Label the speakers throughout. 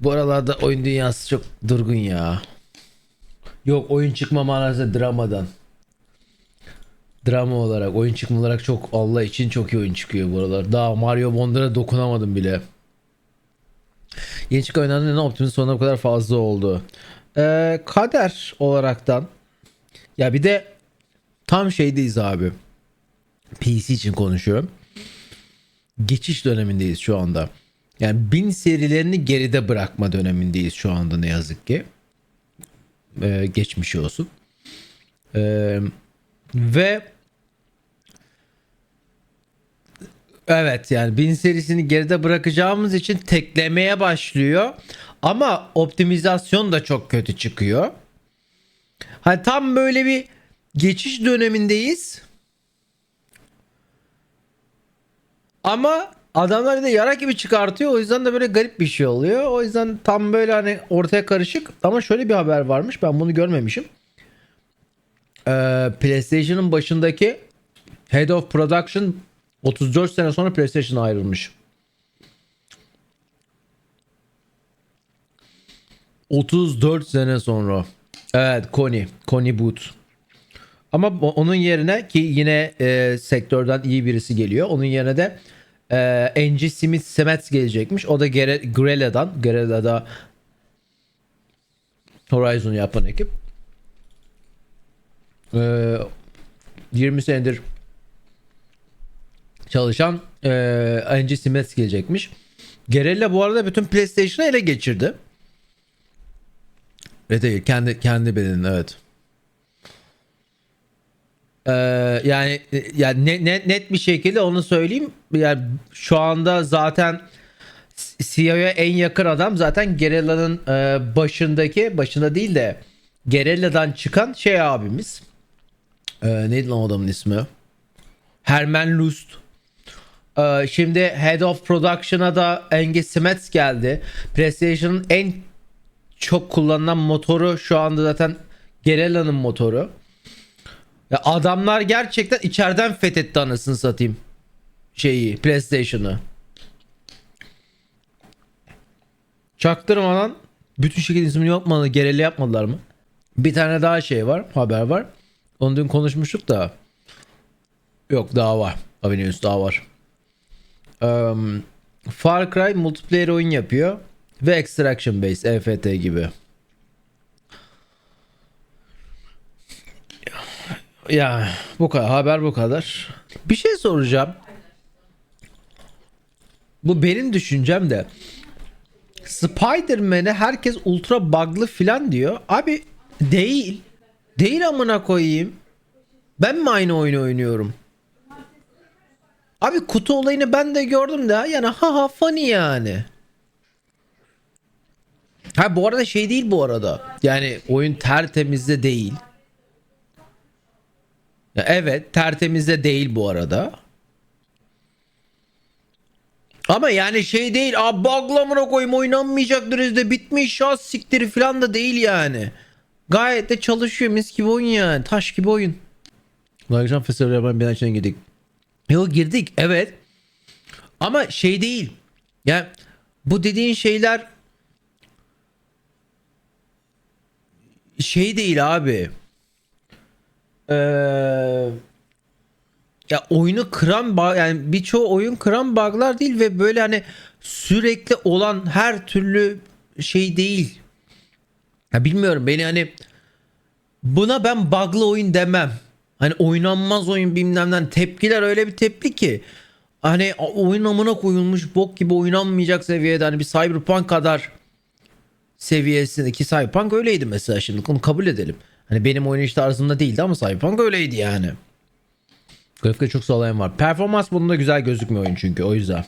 Speaker 1: Bu aralarda oyun dünyası çok durgun ya. Yok oyun çıkma manası dramadan. Drama olarak, oyun çıkma olarak çok Allah için çok iyi oyun çıkıyor bu aralar. Daha Mario Wonder'a dokunamadım bile. Yeni çıkan oyunlarda ne Optimus sonuna kadar fazla oldu. Ee, kader olaraktan ya bir de tam şeydeyiz abi. PC için konuşuyorum. Geçiş dönemindeyiz şu anda. Yani bin serilerini geride bırakma dönemindeyiz şu anda ne yazık ki. Ee, geçmiş olsun. Ee, ve evet yani bin serisini geride bırakacağımız için teklemeye başlıyor. Ama optimizasyon da çok kötü çıkıyor. Hani tam böyle bir geçiş dönemindeyiz. Ama adamlar da yara gibi çıkartıyor. O yüzden de böyle garip bir şey oluyor. O yüzden tam böyle hani ortaya karışık. Ama şöyle bir haber varmış. Ben bunu görmemişim. Ee, PlayStation'ın başındaki Head of Production 34 sene sonra PlayStation'a ayrılmış. 34 sene sonra. Evet Connie. Connie Booth. Ama onun yerine ki yine e, sektörden iyi birisi geliyor. Onun yerine de e, Angie Smith Semets gelecekmiş. O da Gere- Grella'dan. Grella'da Horizon yapan ekip. E, 20 senedir çalışan e, Angie Smith gelecekmiş. Gerella bu arada bütün PlayStation'ı ele geçirdi. Evet kendi kendi bedenini evet. Ee, yani yani ne, ne- net bir şekilde onu söyleyeyim. Yani şu anda zaten CEO'ya en yakın adam zaten Gerella'nın e, başındaki başında değil de Gerella'dan çıkan şey abimiz. Ee, neydi lan adamın ismi? Herman Lust. Ee, şimdi Head of Production'a da Angus Smets geldi. PlayStation'ın en çok kullanılan motoru şu anda zaten Gerella'nın motoru. Ya adamlar gerçekten içeriden fethetti anasını satayım. Şeyi PlayStation'ı. Çaktırmadan bütün şirket ismini yapmadı, Gerella yapmadılar mı? Bir tane daha şey var, haber var. Onu dün konuşmuştuk da. Yok daha var. Haberiniz daha var. Um, Far Cry multiplayer oyun yapıyor ve Extraction Base EFT gibi. Ya bu kadar haber bu kadar. Bir şey soracağım. Bu benim düşüncem de. Spider-Man'e herkes ultra bug'lı filan diyor. Abi değil. Değil amına koyayım. Ben mi aynı oyunu oynuyorum? Abi kutu olayını ben de gördüm de yani ha ha funny yani. Ha bu arada şey değil bu arada. Yani oyun tertemizde değil. Ya evet tertemizde değil bu arada. Ama yani şey değil. Abi baglamına koyayım oynanmayacak derecede bitmiş ya siktir falan da değil yani. Gayet de çalışıyor mis gibi oyun yani. Taş gibi oyun. Akşam festivale ben bir açıdan girdik. Yok girdik evet. Ama şey değil. Yani bu dediğin şeyler şey değil abi. Ee, ya oyunu kıran yani birçoğu oyun kıran bug'lar değil ve böyle hani sürekli olan her türlü şey değil. Ya bilmiyorum beni hani buna ben bug'lı oyun demem. Hani oynanmaz oyun bilmemden tepkiler öyle bir tepki ki hani oyun amına koyulmuş bok gibi oynanmayacak seviyede hani bir Cyberpunk kadar seviyesinde ki Cyberpunk öyleydi mesela şimdi onu kabul edelim. Hani benim oynayış tarzımda değildi ama Cyberpunk öyleydi yani. Grafikte çok sağlayan var. Performans bunda güzel gözükmüyor oyun çünkü o yüzden.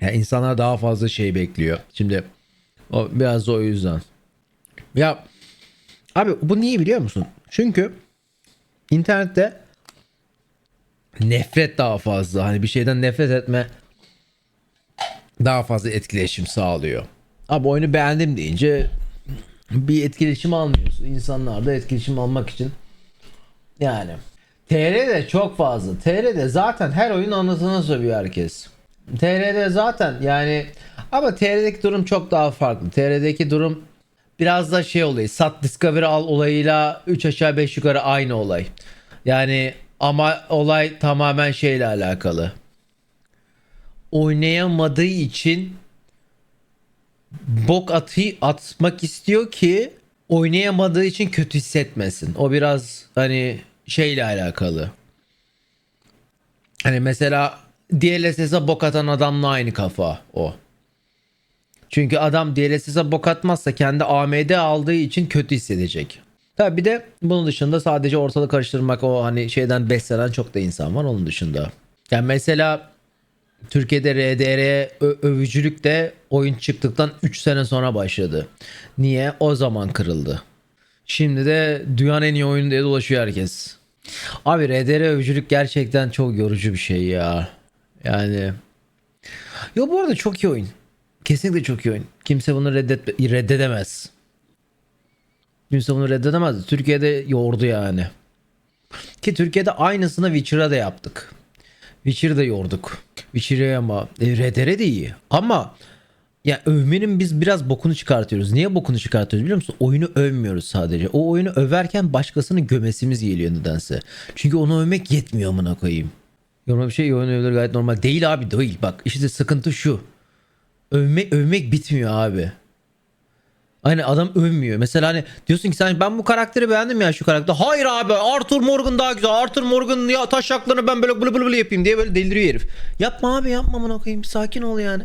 Speaker 1: Ya insanlar daha fazla şey bekliyor. Şimdi o biraz da o yüzden. Ya abi bu niye biliyor musun? Çünkü internette nefret daha fazla. Hani bir şeyden nefret etme daha fazla etkileşim sağlıyor. Abi oyunu beğendim deyince bir etkileşim almıyorsun. İnsanlar da etkileşim almak için yani TR'de çok fazla. TR'de zaten her oyun anlatına sövüyor herkes. TR'de zaten yani ama TR'deki durum çok daha farklı. TR'deki durum biraz da şey oluyor. Sat Discovery al olayıyla 3 aşağı 5 yukarı aynı olay. Yani ama olay tamamen şeyle alakalı. Oynayamadığı için bok atı atmak istiyor ki oynayamadığı için kötü hissetmesin. O biraz hani şeyle alakalı. Hani mesela DLSS'e bok atan adamla aynı kafa o. Çünkü adam DLSS'e bok atmazsa kendi AMD aldığı için kötü hissedecek. Tabi bir de bunun dışında sadece ortalık karıştırmak o hani şeyden beslenen çok da insan var onun dışında. Yani mesela Türkiye'de RDR övücülük de oyun çıktıktan 3 sene sonra başladı. Niye? O zaman kırıldı. Şimdi de dünyanın en iyi oyunu diye dolaşıyor herkes. Abi RDR övücülük gerçekten çok yorucu bir şey ya. Yani. Yo bu arada çok iyi oyun. Kesinlikle çok iyi oyun. Kimse bunu reddet reddedemez. Kimse bunu reddedemez. Türkiye'de yordu yani. Ki Türkiye'de aynısını Witcher'a da yaptık. Witcher'ı da yorduk. Witcher'ı ama e, RDR de iyi. Ama ya övmenin biz biraz bokunu çıkartıyoruz. Niye bokunu çıkartıyoruz biliyor musun? Oyunu övmüyoruz sadece. O oyunu överken başkasını gömesimiz geliyor nedense. Çünkü onu övmek yetmiyor amına koyayım. Yoruma bir şey oyun övülür gayet normal. Değil abi değil. Bak işte sıkıntı şu. Övme, övmek bitmiyor abi. Hani adam övmüyor. Mesela hani diyorsun ki sen ben bu karakteri beğendim ya şu karakter. Hayır abi Arthur Morgan daha güzel. Arthur Morgan ya taşaklarını ben böyle blı blı blı yapayım diye böyle deliriyor herif. Yapma abi yapma amına koyayım. Sakin ol yani.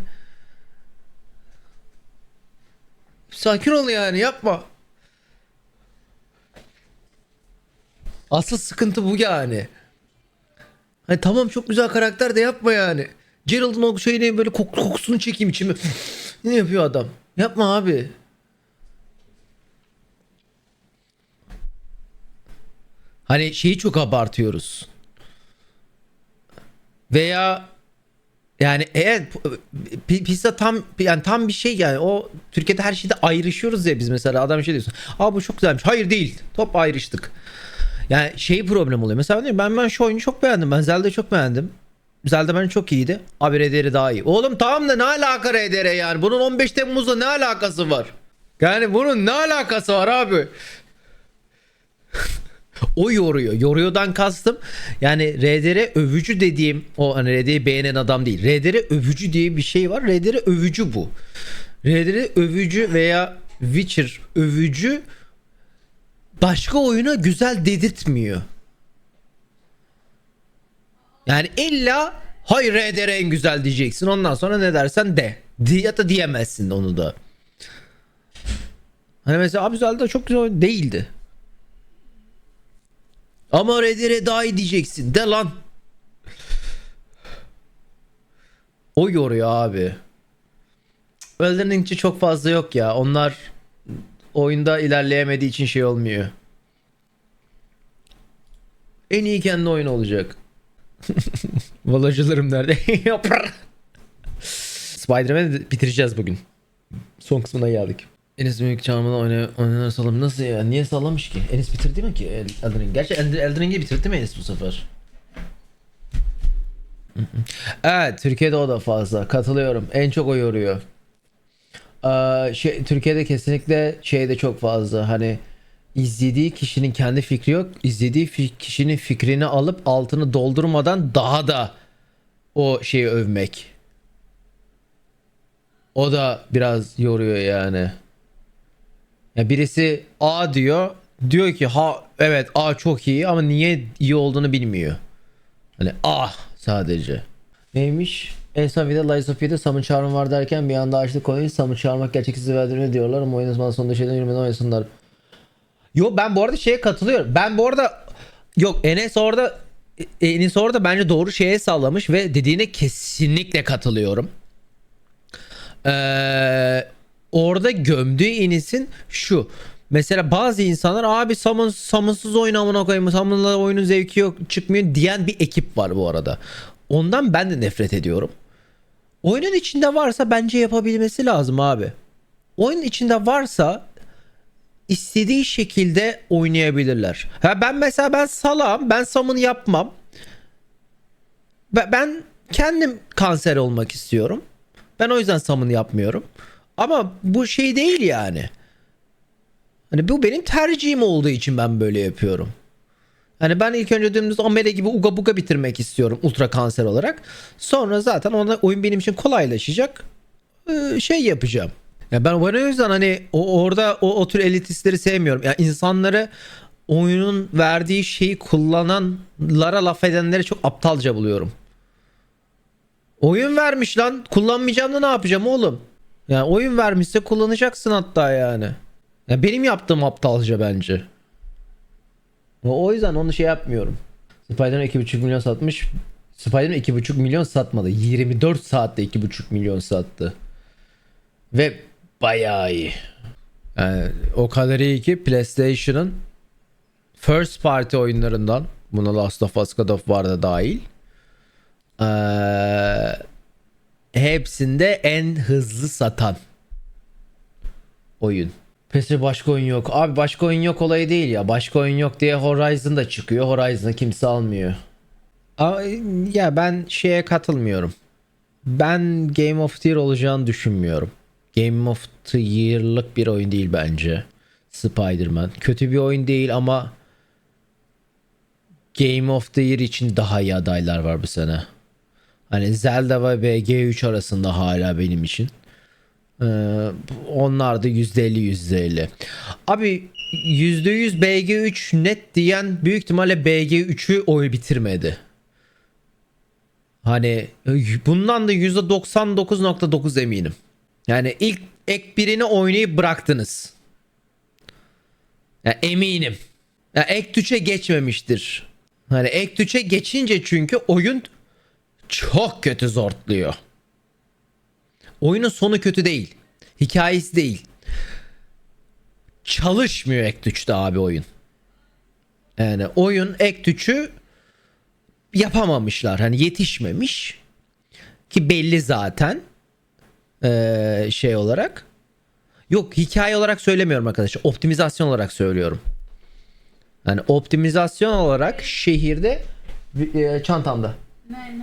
Speaker 1: Sakin ol yani yapma. Asıl sıkıntı bu yani. Hani tamam çok güzel karakter de yapma yani. Gerald'ın o şeyini böyle kok- kokusunu çekeyim içime. ne yapıyor adam? Yapma abi. Hani şeyi çok abartıyoruz. Veya yani eğer pi- pizza tam yani tam bir şey yani o Türkiye'de her şeyde ayrışıyoruz ya biz mesela adam şey diyorsun. Aa bu çok güzelmiş. Hayır değil. Top ayrıştık. Yani şey problem oluyor. Mesela diyorum, ben ben şu oyunu çok beğendim. Ben Zelda'yı çok beğendim. Zelda bence çok iyiydi. Abi RDR daha iyi. Oğlum tamam da ne alaka RDR yani? Bunun 15 Temmuz'la ne alakası var? Yani bunun ne alakası var abi? O yoruyor. Yoruyordan kastım yani RDR övücü dediğim o hani RDR'yi beğenen adam değil. RDR övücü diye bir şey var. RDR övücü bu. RDR övücü veya Witcher övücü başka oyuna güzel dedirtmiyor. Yani illa hayır RDR en güzel diyeceksin. Ondan sonra ne dersen de. Ya da diyemezsin onu da. Hani mesela abi çok güzel oyun değildi. Ama RDR daha iyi diyeceksin. De lan. O yoruyor abi. Elden Ring'ci çok fazla yok ya. Onlar oyunda ilerleyemediği için şey olmuyor. En iyi kendi oyun olacak. Valacılarım nerede? Spider-Man'i bitireceğiz bugün. Son kısmına geldik. Enes Büyük Çağımı'da oyna, oynanan sallam nasıl ya? Niye sallamış ki? Enes bitirdi mi ki El- Elden Ring? Gerçi Elden, Ring'i bitirdi mi Enes bu sefer? Evet Türkiye'de o da fazla. Katılıyorum. En çok o yoruyor. Ee, şey, Türkiye'de kesinlikle şey de çok fazla. Hani izlediği kişinin kendi fikri yok. İzlediği fi- kişinin fikrini alıp altını doldurmadan daha da o şeyi övmek. O da biraz yoruyor yani. Ya birisi A diyor. Diyor ki ha evet A çok iyi ama niye iyi olduğunu bilmiyor. Hani A sadece. Neymiş? En son videoda Lies of P'de Summon Charm var derken bir anda açtık konuyu Summon Charm'ak gerçeksiz verdiğini diyorlar ama oyun zaman sonunda şeyden yürümeden oynasınlar. Yo ben bu arada şeye katılıyorum. Ben bu arada yok Enes orada Enes orada bence doğru şeye sallamış ve dediğine kesinlikle katılıyorum. Ee, orada gömdüğü Enes'in şu. Mesela bazı insanlar abi summon, summonsuz oyun amına koyayım. Summon'la oyunun zevki yok çıkmıyor diyen bir ekip var bu arada. Ondan ben de nefret ediyorum. Oyunun içinde varsa bence yapabilmesi lazım abi. Oyunun içinde varsa istediği şekilde oynayabilirler. Ha ben mesela ben salam, ben summon yapmam. Ben, kendim kanser olmak istiyorum. Ben o yüzden summon yapmıyorum. Ama bu şey değil yani. Hani bu benim tercihim olduğu için ben böyle yapıyorum. Hani ben ilk önce dümdüz Amele gibi uga buga bitirmek istiyorum ultra kanser olarak. Sonra zaten ona oyun benim için kolaylaşacak. Ee, şey yapacağım. Ya ben o yüzden hani o orada o, o tür elitistleri sevmiyorum. Ya insanları oyunun verdiği şeyi kullananlara laf edenleri çok aptalca buluyorum. Oyun vermiş lan. Kullanmayacağım da ne yapacağım oğlum? Yani oyun vermişse kullanacaksın hatta yani. Ya benim yaptığım aptalca bence. O yüzden onu şey yapmıyorum. Spider-Man 2.5 milyon satmış. Spider-Man 2.5 milyon satmadı. 24 saatte 2.5 milyon sattı. Ve bayağı iyi. Yani o kadar iyi ki PlayStation'ın first party oyunlarından buna Last of Us God of War da dahil. Ee, hepsinde en hızlı satan oyun. PES'te başka oyun yok. Abi başka oyun yok olayı değil ya. Başka oyun yok diye Horizon da çıkıyor. Horizon'ı kimse almıyor. Ama ya ben şeye katılmıyorum. Ben Game of the Year olacağını düşünmüyorum. Game of the Year'lık bir oyun değil bence. Spider-Man. Kötü bir oyun değil ama Game of the Year için daha iyi adaylar var bu sene. Hani Zelda ve BG3 arasında hala benim için. Ee, onlar da %50 %50. Abi %100 BG3 net diyen büyük ihtimalle BG3'ü oy bitirmedi. Hani bundan da %99.9 eminim. Yani ilk ek birini oynayıp bıraktınız. Ya eminim. Ya ek 3'e geçmemiştir. Hani ek 3'e geçince çünkü oyun çok kötü zortluyor. Oyunun sonu kötü değil. Hikayesi değil. Çalışmıyor Act 3'te abi oyun. Yani oyun Act 3'ü yapamamışlar. Hani yetişmemiş. Ki belli zaten. Ee, şey olarak. Yok hikaye olarak söylemiyorum arkadaşlar. Optimizasyon olarak söylüyorum. Yani optimizasyon olarak şehirde e, çantamda.
Speaker 2: Ne?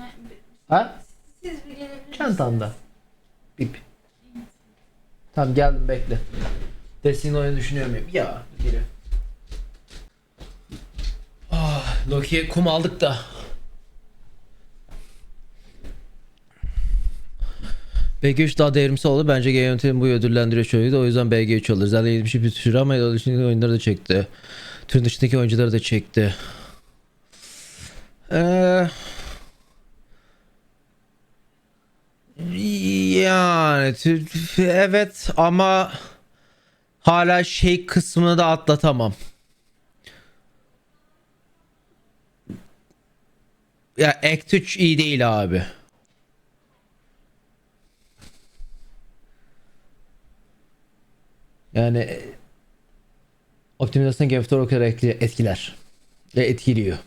Speaker 1: Ha?
Speaker 2: Siz bir?
Speaker 1: Çantamda. Bip. Tamam geldim bekle. Destiny oyunu düşünüyor muyum? Ya geri. Ah, Loki'ye kum aldık da. BG3 daha devrimsel oldu. Bence GMT'nin bu ödüllendiriyor şöyle O yüzden BG3 alır. Zaten yeni bir şey bir sürü ama dışındaki oyunları da çekti. Türün dışındaki oyuncuları da çekti. Eee... Yani evet ama hala şey kısmını da atlatamam. Ya Act 3 iyi değil abi. Yani e, optimizasyon Game of Thrones'u etki- etkiler. Ve etkiliyor.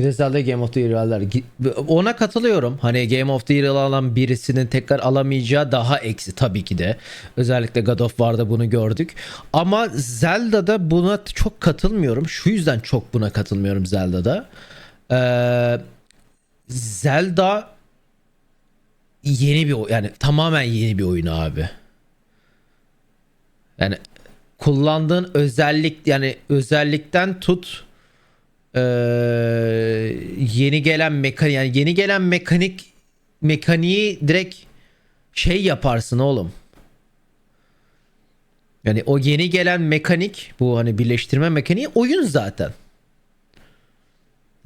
Speaker 1: Bir de Zelda Game of the Year alırlar. Gi- Ona katılıyorum. Hani Game of the Year alan birisinin tekrar alamayacağı daha eksi tabii ki de. Özellikle God of War'da bunu gördük. Ama Zelda'da buna çok katılmıyorum. Şu yüzden çok buna katılmıyorum Zelda'da. Ee, Zelda yeni bir yani tamamen yeni bir oyun abi. Yani kullandığın özellik yani özellikten tut ee, yeni gelen mekanik yani yeni gelen mekanik mekaniği direkt şey yaparsın oğlum. Yani o yeni gelen mekanik bu hani birleştirme mekaniği oyun zaten.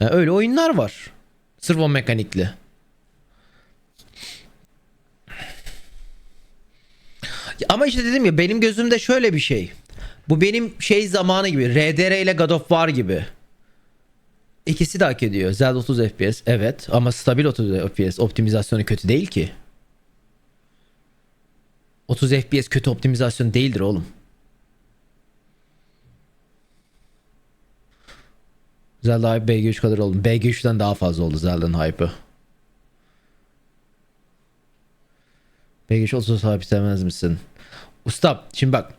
Speaker 1: Yani öyle oyunlar var. Sırf o mekanikli. Ama işte dedim ya benim gözümde şöyle bir şey. Bu benim şey zamanı gibi. RDR ile God of War gibi. İkisi de hak ediyor. Zelda 30 FPS evet ama stabil 30 FPS optimizasyonu kötü değil ki. 30 FPS kötü optimizasyon değildir oğlum. Zelda hype BG3 kadar oldu. BG3'ten daha fazla oldu Zelda'nın hype'ı. BG3 30 hype istemez misin? Usta şimdi bak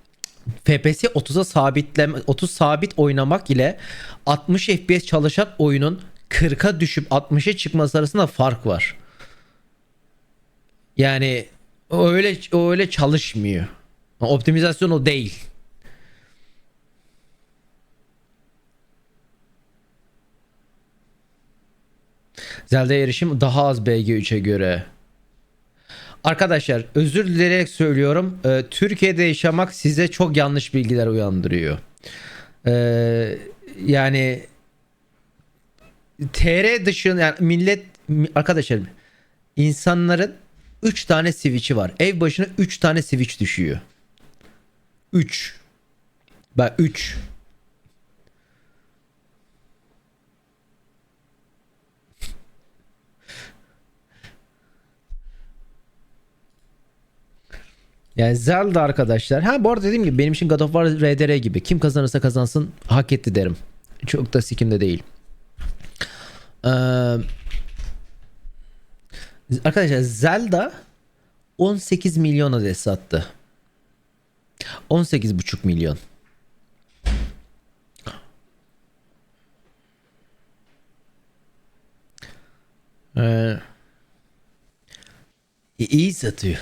Speaker 1: FPS 30'a sabitleme 30 sabit oynamak ile 60 FPS çalışan oyunun 40'a düşüp 60'a çıkması arasında fark var. Yani öyle öyle çalışmıyor. Optimizasyon o değil. Zelda erişim daha az BG3'e göre. Arkadaşlar özür dileyerek söylüyorum. Ee, Türkiye'de yaşamak size çok yanlış bilgiler uyandırıyor. Ee, yani TR dışında yani millet mi- arkadaşlar insanların 3 tane switch'i var. Ev başına 3 tane switch düşüyor. 3. Bak 3. Yani Zelda arkadaşlar. Ha bu arada dediğim gibi benim için God of War RDR gibi. Kim kazanırsa kazansın hak etti derim. Çok da sikimde değil. Ee, arkadaşlar Zelda 18 milyon adet sattı. 18,5 milyon. Ee, iyi satıyor.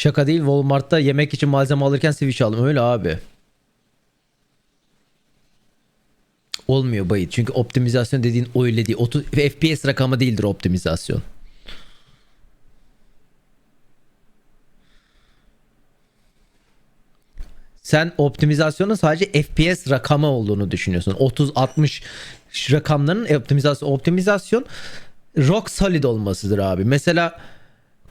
Speaker 1: Şaka değil Walmart'ta yemek için malzeme alırken Switch aldım. Öyle abi. Olmuyor bayit. Çünkü optimizasyon dediğin öyle değil. 30 FPS rakamı değildir optimizasyon. Sen optimizasyonun sadece FPS rakamı olduğunu düşünüyorsun. 30-60 rakamların optimizasyon optimizasyon rock solid olmasıdır abi. Mesela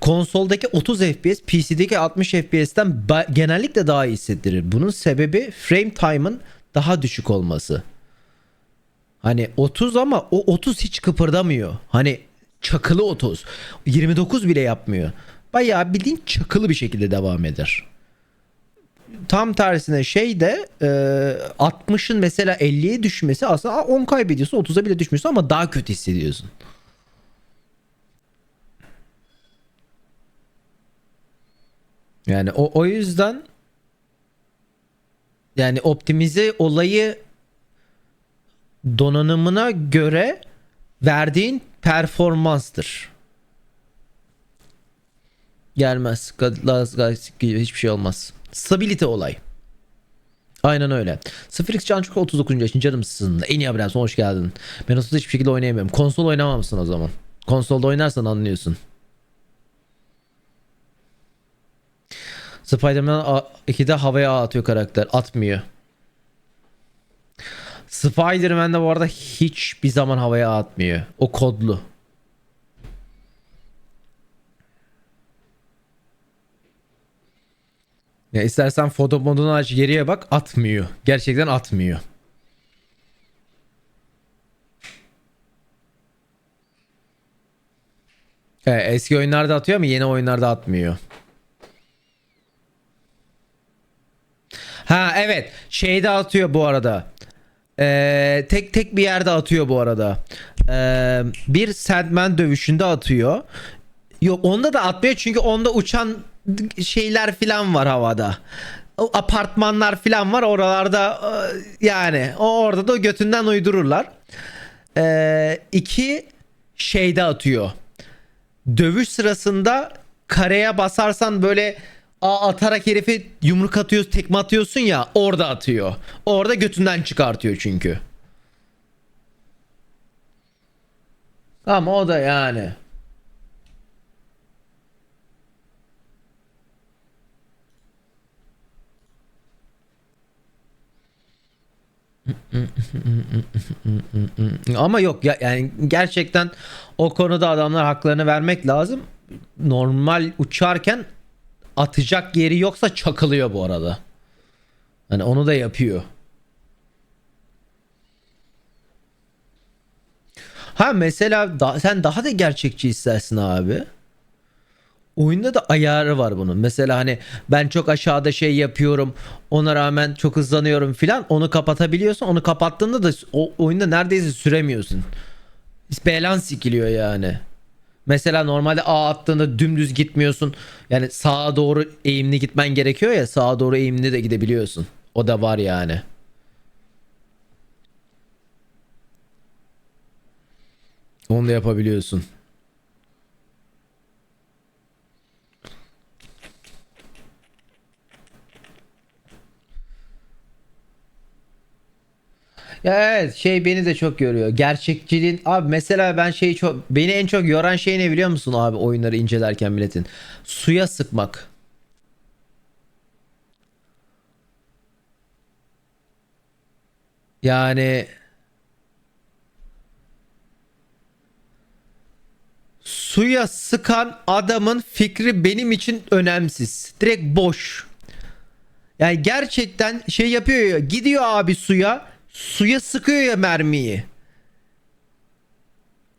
Speaker 1: konsoldaki 30 FPS PC'deki 60 FPS'ten genellikle daha iyi hissettirir. Bunun sebebi frame time'ın daha düşük olması. Hani 30 ama o 30 hiç kıpırdamıyor. Hani çakılı 30. 29 bile yapmıyor. Bayağı bildiğin çakılı bir şekilde devam eder. Tam tersine şey de e, 60'ın mesela 50'ye düşmesi aslında 10 kaybediyorsun 30'a bile düşmüyorsun ama daha kötü hissediyorsun. Yani o, o yüzden yani optimize olayı donanımına göre verdiğin performanstır. Gelmez. Hiçbir şey olmaz. Stabilite olay. Aynen öyle. 0x Cancuk 39. yaşın canımsın. En iyi abonensin hoş geldin. Ben o hiçbir şekilde oynayamıyorum. Konsol oynamamışsın o zaman. Konsolda oynarsan anlıyorsun. Spider-Man 2'de havaya atıyor karakter. Atmıyor. Spider-Man de bu arada hiçbir zaman havaya atmıyor. O kodlu. Ya istersen foto modunu aç geriye bak atmıyor. Gerçekten atmıyor. Evet, eski oyunlarda atıyor ama yeni oyunlarda atmıyor. Ha evet şeyde atıyor bu arada. Ee, tek tek bir yerde atıyor bu arada. Ee, bir Sandman dövüşünde atıyor. Yok onda da atmıyor çünkü onda uçan şeyler filan var havada. O apartmanlar filan var oralarda e, yani o orada da götünden uydururlar. Ee, iki şeyde atıyor. Dövüş sırasında kareye basarsan böyle a atarak herifi yumruk atıyorsun, tekme atıyorsun ya orada atıyor. Orada götünden çıkartıyor çünkü. Ama o da yani. Ama yok ya yani gerçekten o konuda adamlar haklarını vermek lazım. Normal uçarken atacak yeri yoksa çakılıyor bu arada. Hani onu da yapıyor. Ha mesela da, sen daha da gerçekçi istersin abi. Oyunda da ayarı var bunun. Mesela hani ben çok aşağıda şey yapıyorum. Ona rağmen çok hızlanıyorum filan. Onu kapatabiliyorsun. Onu kapattığında da o oyunda neredeyse süremiyorsun. Belan sikiliyor yani. Mesela normalde A attığında dümdüz gitmiyorsun. Yani sağa doğru eğimli gitmen gerekiyor ya sağa doğru eğimli de gidebiliyorsun. O da var yani. Onu da yapabiliyorsun. Ya evet şey beni de çok yoruyor. Gerçekçiliğin abi mesela ben şeyi çok beni en çok yoran şey ne biliyor musun abi oyunları incelerken milletin? Suya sıkmak. Yani suya sıkan adamın fikri benim için önemsiz. Direkt boş. Yani gerçekten şey yapıyor ya gidiyor abi suya suya sıkıyor ya mermiyi.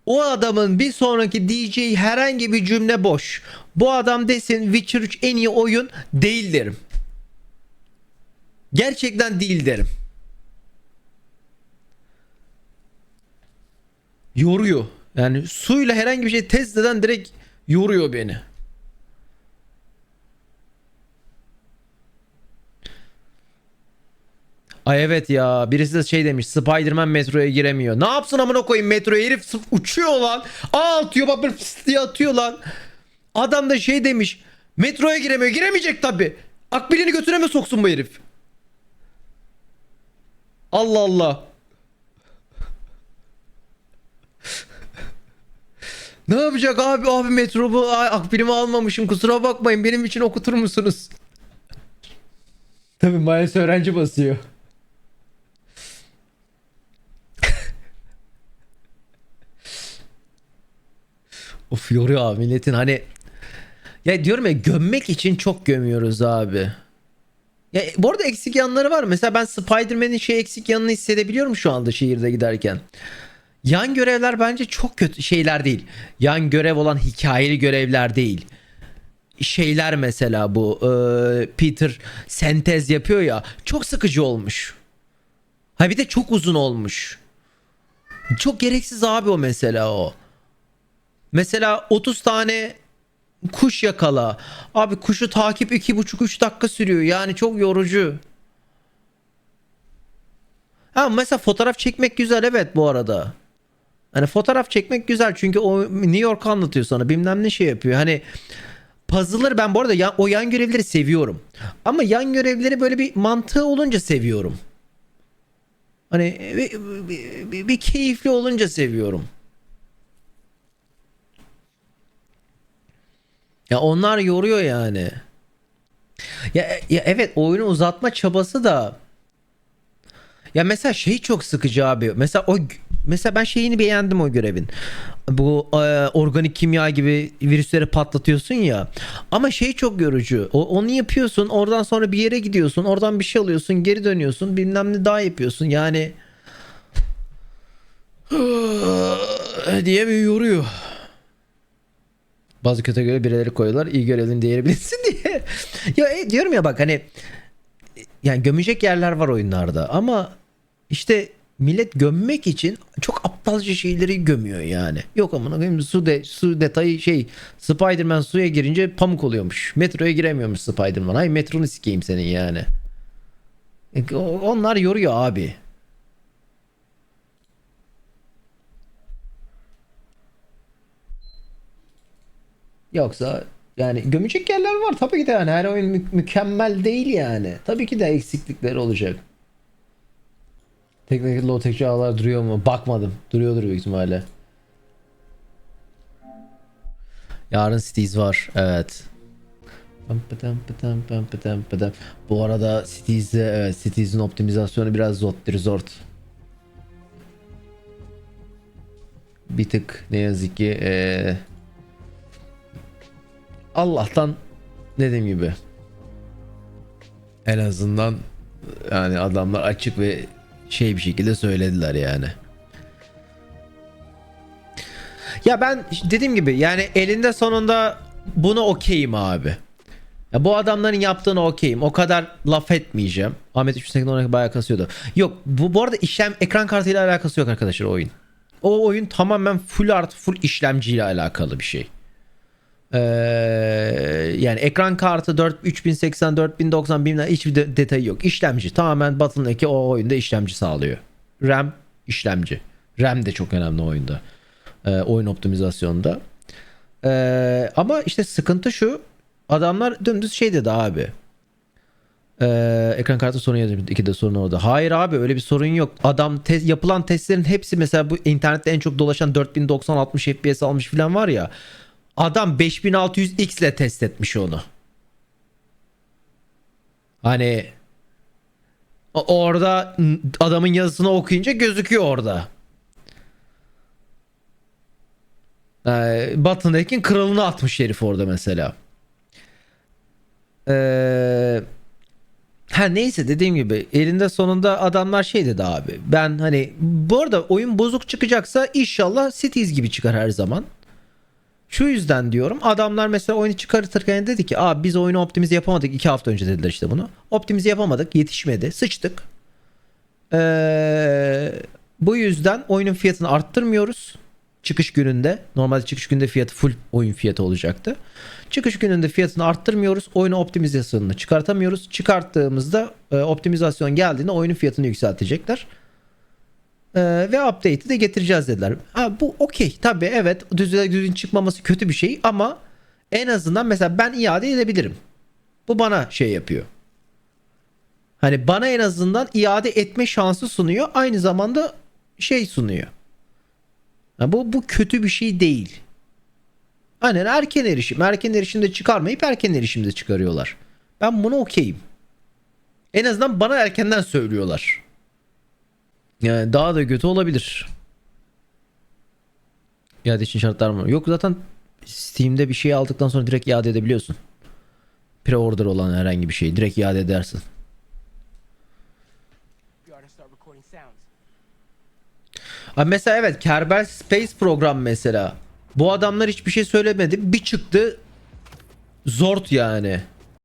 Speaker 1: O adamın bir sonraki diyeceği herhangi bir cümle boş. Bu adam desin Witcher 3 en iyi oyun değil derim. Gerçekten değil derim. Yoruyor. Yani suyla herhangi bir şey test eden direkt yoruyor beni. Ay evet ya birisi de şey demiş Spider-Man metroya giremiyor. Ne yapsın amına koyayım metroya herif uçuyor lan. Aa atıyor bak bir fıs diye atıyor lan. Adam da şey demiş metroya giremiyor giremeyecek tabi. Akbilini götüne mi soksun bu herif? Allah Allah. ne yapacak abi abi metro bu Ay, akbilimi almamışım kusura bakmayın benim için okutur musunuz? Tabi maalesef öğrenci basıyor. Of yoruyor abi milletin hani ya diyorum ya gömmek için çok gömüyoruz abi. Ya bu arada eksik yanları var. Mesela ben Spider-Man'in şey eksik yanını hissedebiliyorum şu anda şehirde giderken. Yan görevler bence çok kötü şeyler değil. Yan görev olan hikayeli görevler değil. Şeyler mesela bu e, Peter sentez yapıyor ya çok sıkıcı olmuş. Ha bir de çok uzun olmuş. Çok gereksiz abi o mesela o. Mesela 30 tane kuş yakala. Abi kuşu takip 2,5-3 dakika sürüyor. Yani çok yorucu. Ha mesela fotoğraf çekmek güzel evet bu arada. Hani fotoğraf çekmek güzel çünkü o New York anlatıyor sana bilmem ne şey yapıyor. Hani puzzle'ları ben bu arada ya, o yan görevleri seviyorum. Ama yan görevleri böyle bir mantığı olunca seviyorum. Hani bir, bir- bir- bir keyifli olunca seviyorum. Ya onlar yoruyor yani. Ya, ya evet oyunu uzatma çabası da ya mesela şey çok sıkıcı abi. Mesela o mesela ben şeyini beğendim o görevin. Bu e, organik kimya gibi virüsleri patlatıyorsun ya. Ama şey çok yorucu. O, onu yapıyorsun. Oradan sonra bir yere gidiyorsun. Oradan bir şey alıyorsun. Geri dönüyorsun. Bilmem ne daha yapıyorsun. Yani diye bir yoruyor. Bazı kötü görev birileri koyuyorlar. iyi görevlerin değeri bilinsin diye. ya e, diyorum ya bak hani yani gömecek yerler var oyunlarda ama işte millet gömmek için çok aptalca şeyleri gömüyor yani. Yok amına koyayım su de su detayı şey Spider-Man suya girince pamuk oluyormuş. Metroya giremiyormuş Spider-Man. Hay metronu sikeyim senin yani. E, Onlar yoruyor abi. Yoksa yani gömecek yerler var tabii ki de yani her oyun mü- mükemmel değil yani. Tabii ki de eksiklikleri olacak. Teknik low tech ağlar duruyor mu? Bakmadım. Duruyordur büyük ihtimalle. Yarın Cities var. Evet. Bu arada Cities'de evet Cities'in optimizasyonu biraz zottir zort. Bir tık ne yazık ki eee Allah'tan dediğim gibi en azından yani adamlar açık ve şey bir şekilde söylediler yani. Ya ben dediğim gibi yani elinde sonunda bunu okeyim abi. Ya bu adamların yaptığını okeyim. O kadar laf etmeyeceğim. Ahmet 380 olarak bayağı kasıyordu. Yok bu, bu arada işlem ekran kartıyla alakası yok arkadaşlar oyun. o oyun tamamen full art full işlemciyle alakalı bir şey. Ee, yani ekran kartı 4 3080 4090 bilmem hiçbir de- detayı yok. İşlemci tamamen Battle'daki o oyunda işlemci sağlıyor. RAM işlemci. RAM de çok önemli oyunda. Ee, oyun optimizasyonunda. Ee, ama işte sıkıntı şu. Adamlar dümdüz şey dedi abi. Ee, ekran kartı sorun yazıyor. İki de sorun orada. Hayır abi öyle bir sorun yok. Adam te- yapılan testlerin hepsi mesela bu internette en çok dolaşan 4090 60 FPS almış falan var ya. Adam 5600X ile test etmiş onu. Hani orada adamın yazısını okuyunca gözüküyor orada. Ee, Batı'ndaki kralını atmış herif orada mesela. Eee Ha neyse dediğim gibi elinde sonunda adamlar şey dedi abi. Ben hani bu arada oyun bozuk çıkacaksa inşallah Cities gibi çıkar her zaman. Şu yüzden diyorum adamlar mesela oyunu çıkartırken dedi ki abi biz oyunu optimize yapamadık. iki hafta önce dediler işte bunu. Optimize yapamadık yetişmedi sıçtık. Ee, bu yüzden oyunun fiyatını arttırmıyoruz. Çıkış gününde normalde çıkış gününde fiyatı full oyun fiyatı olacaktı. Çıkış gününde fiyatını arttırmıyoruz. Oyunu optimizasyonunu çıkartamıyoruz. Çıkarttığımızda e, optimizasyon geldiğinde oyunun fiyatını yükseltecekler. E, ve update'i de getireceğiz dediler. Ha, bu okey. Tabii evet düzgün, düzgün çıkmaması kötü bir şey ama en azından mesela ben iade edebilirim. Bu bana şey yapıyor. Hani bana en azından iade etme şansı sunuyor. Aynı zamanda şey sunuyor. Ha, bu, bu kötü bir şey değil. Aynen erken erişim. Erken erişimde çıkarmayıp erken erişimde çıkarıyorlar. Ben bunu okeyim. En azından bana erkenden söylüyorlar. Yani daha da kötü olabilir. İade için şartlar mı? Yok zaten Steam'de bir şey aldıktan sonra direkt iade edebiliyorsun. Pre-order olan herhangi bir şeyi direkt iade edersin. Abi mesela evet Kerbal Space program mesela. Bu adamlar hiçbir şey söylemedi. Bir çıktı zort yani.